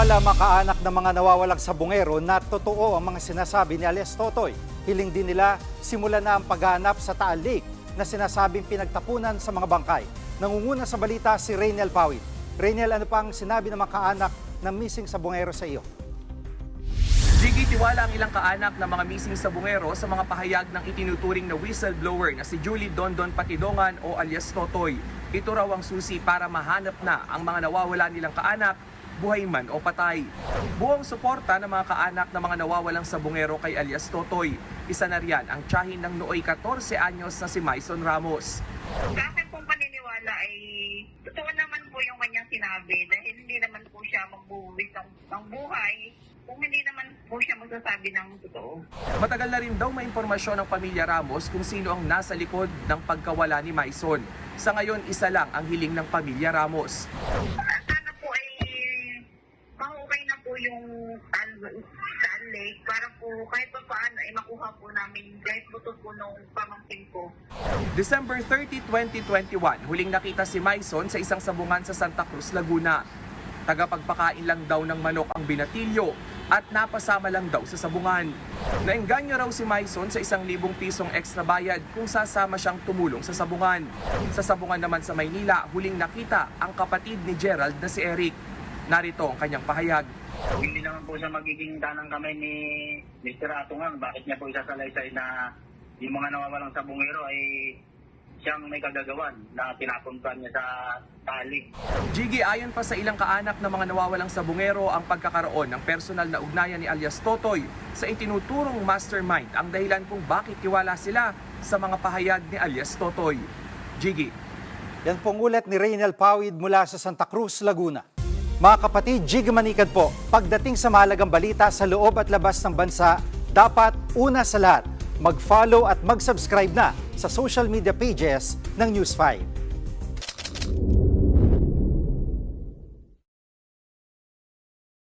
Naniniwala makaanak ng mga nawawalang sabungero na totoo ang mga sinasabi ni alias Totoy. Hiling din nila simulan na ang paghanap sa Taal Lake na sinasabing pinagtapunan sa mga bangkay. Nangunguna sa balita si Rainiel Pawit. Rainiel, ano pang sinabi ng mga kaanak ng missing sabungero sa iyo? Jiggy tiwala ang ilang kaanak ng mga missing sa bungero sa mga pahayag ng itinuturing na whistleblower na si Julie Dondon Patidongan o alias Totoy. Ito raw ang susi para mahanap na ang mga nawawala nilang kaanak, buhay man o patay. Buong suporta ng mga kaanak ng mga nawawalang sa bungero kay alias Totoy. Isa na riyan ang tiyahin ng nooy 14 anyos na si Maison Ramos. Sa akin pong paniniwala ay totoo naman po yung kanyang sinabi dahil hindi naman po siya magbuwis ng, ng buhay kung hindi naman po siya magsasabi ng totoo. Matagal na rin daw may impormasyon ng pamilya Ramos kung sino ang nasa likod ng pagkawala ni Maison. Sa ngayon, isa lang ang hiling ng pamilya Ramos. Yung Tal- Tal Lake para po kahit pa paano ay makuha po namin kahit buto po nung pamangkin ko. December 30, 2021, huling nakita si Maison sa isang sabungan sa Santa Cruz, Laguna. Tagapagpakain lang daw ng manok ang binatilyo at napasama lang daw sa sabungan. Naengganyo raw si Maison sa isang libong pisong extra bayad kung sasama siyang tumulong sa sabungan. Sa sabungan naman sa Maynila, huling nakita ang kapatid ni Gerald na si Eric. Narito ang kanyang pahayag. Hindi naman po siya magiging tanang kamay ni Mr. Atungang. Bakit niya po isasalaysay na yung mga nawawalang sa bungero ay siyang may kagagawan na pinapuntan niya sa tali. Jiggy, ayon pa sa ilang kaanak ng mga nawawalang sa bungero ang pagkakaroon ng personal na ugnayan ni alias Totoy sa itinuturong mastermind ang dahilan kung bakit tiwala sila sa mga pahayag ni alias Totoy. Jiggy. Yan pong ulat ni Rainiel Pawid mula sa Santa Cruz, Laguna. Mga kapatid, Jig Manikad po, pagdating sa mahalagang balita sa loob at labas ng bansa, dapat una sa lahat, mag-follow at mag-subscribe na sa social media pages ng News 5.